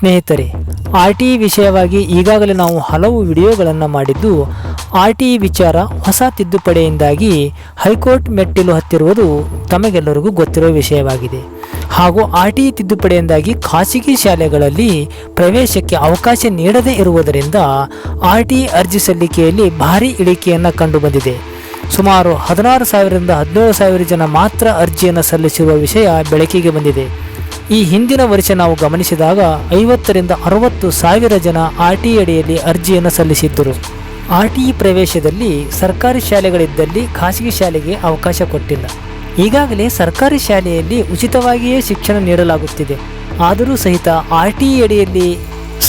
ಸ್ನೇಹಿತರೆ, R T ವಿಷಯವಾಗಿ ಈಗಾಗಲೇ ನಾವು ಹಲವು ವಿಡಿಯೋಗಳನ್ನು ಮಾಡಿದ್ದು, ಆರ್ ಟಿ ವಿಚಾರ ಹೊಸ ತಿದ್ದುಪಡಿಯಿಂದಾಗಿ ಹೈಕೋರ್ಟ್ ಮೆಟ್ಟಿಲು ಹತ್ತಿರುವುದು ತಮಗೆಲ್ಲರಿಗೂ ಗೊತ್ತಿರುವ ವಿಷಯವಾಗಿದೆ. ಹಾಗೂ ಆರ್ ಟಿ ತಿದ್ದುಪಡಿಯಿಂದಾಗಿ ಖಾಸಗಿ ಶಾಲೆಗಳಲ್ಲಿ ಪ್ರವೇಶಕ್ಕೆ ಅವಕಾಶ ನೀಡದೇ ಇರುವುದರಿಂದ ಆರ್ ಟಿ ಅರ್ಜಿ ಸಲ್ಲಿಕೆಯಲ್ಲಿ ಭಾರೀ ಇಳಿಕೆಯನ್ನು ಕಂಡುಬಂದಿದೆ. ಸುಮಾರು ಹದಿನಾರು ಸಾವಿರದಿಂದ ಹದಿನೇಳು ಸಾವಿರ ಜನ ಮಾತ್ರ ಅರ್ಜಿಯನ್ನು ಸಲ್ಲಿಸಿರುವ ವಿಷಯ ಬೆಳಕಿಗೆ ಬಂದಿದೆ. ಈ ಹಿಂದಿನ ವರ್ಷ ನಾವು ಗಮನಿಸಿದಾಗ ಐವತ್ತರಿಂದ ಅರವತ್ತು ಸಾವಿರ ಜನ ಆರ್ ಟಿ ಅಡಿಯಲ್ಲಿ ಅರ್ಜಿಯನ್ನು ಸಲ್ಲಿಸಿದ್ದರು. ಆರ್ ಟಿ ಪ್ರವೇಶದಲ್ಲಿ ಸರ್ಕಾರಿ ಶಾಲೆಗಳಿದ್ದಲ್ಲಿ ಖಾಸಗಿ ಶಾಲೆಗೆ ಅವಕಾಶ ಕೊಟ್ಟಿಲ್ಲ. ಈಗಾಗಲೇ ಸರ್ಕಾರಿ ಶಾಲೆಯಲ್ಲಿ ಉಚಿತವಾಗಿಯೇ ಶಿಕ್ಷಣ ನೀಡಲಾಗುತ್ತಿದೆ. ಆದರೂ ಸಹಿತ ಆರ್ ಟಿ ಅಡಿಯಲ್ಲಿ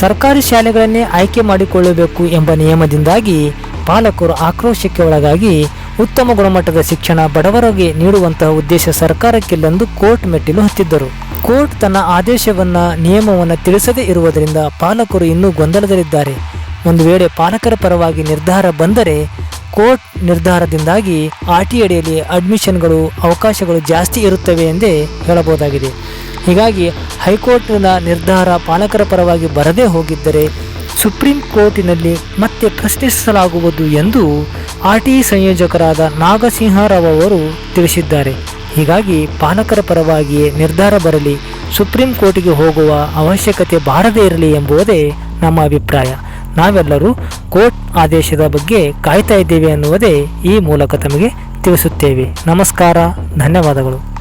ಸರ್ಕಾರಿ ಶಾಲೆಗಳನ್ನೇ ಆಯ್ಕೆ ಮಾಡಿಕೊಳ್ಳಬೇಕು ಎಂಬ ನಿಯಮದಿಂದಾಗಿ ಪಾಲಕರು ಆಕ್ರೋಶಕ್ಕೆ ಒಳಗಾಗಿ ಉತ್ತಮ ಗುಣಮಟ್ಟದ ಶಿಕ್ಷಣ ಬಡವರಿಗೆ ನೀಡುವಂತಹ ಉದ್ದೇಶ ಸರ್ಕಾರಕ್ಕೆಲ್ಲಂದು ಕೋರ್ಟ್ ಮೆಟ್ಟಿಲು ಹತ್ತಿದ್ದರು. ಕೋರ್ಟ್ ತನ್ನ ಆದೇಶವನ್ನ, ನಿಯಮವನ್ನು ತಿಳಿಸದೇ ಇರುವುದರಿಂದ ಪಾಲಕರು ಇನ್ನೂ ಗೊಂದಲದಲ್ಲಿದ್ದಾರೆ. ಒಂದು ವೇಳೆ ಪಾಲಕರ ಪರವಾಗಿ ನಿರ್ಧಾರ ಬಂದರೆ, ಕೋರ್ಟ್ ನಿರ್ಧಾರದಿಂದಾಗಿ ಆರ್ ಟಿ ಅಡಿಯಲ್ಲಿ ಅಡ್ಮಿಷನ್ಗಳು ಅವಕಾಶಗಳು ಜಾಸ್ತಿ ಇರುತ್ತವೆ ಎಂದೇ ಹೇಳಬಹುದಾಗಿದೆ. ಹೀಗಾಗಿ ಹೈಕೋರ್ಟ್ನ ನಿರ್ಧಾರ ಪಾಲಕರ ಪರವಾಗಿ ಬರದೇ ಹೋಗಿದ್ದರೆ ಸುಪ್ರೀಂ ಕೋರ್ಟಿನಲ್ಲಿ ಮತ್ತೆ ಪ್ರಶ್ನಿಸಲಾಗುವುದು ಎಂದು ಆರ್ ಟಿ ಸಂಯೋಜಕರಾದ ನಾಗಸಿಂಹರಾವ್ ಅವರು ತಿಳಿಸಿದ್ದಾರೆ. ಹೀಗಾಗಿ ಪಾಲಕರ ಪರವಾಗಿಯೇ ನಿರ್ಧಾರ ಬರಲಿ, ಸುಪ್ರೀಂ ಕೋರ್ಟಿಗೆ ಹೋಗುವ ಅವಶ್ಯಕತೆ ಬಾರದೇ ಇರಲಿ ಎಂಬುದೇ ನಮ್ಮ ಅಭಿಪ್ರಾಯ. ನಾವೆಲ್ಲರೂ ಕೋರ್ಟ್ ಆದೇಶದ ಬಗ್ಗೆ ಕಾಯ್ತಾ ಇದ್ದೇವೆ ಅನ್ನುವುದೇ ಈ ಮೂಲಕ ತಮಗೆ ತಿಳಿಸುತ್ತೇವೆ. ನಮಸ್ಕಾರ, ಧನ್ಯವಾದಗಳು.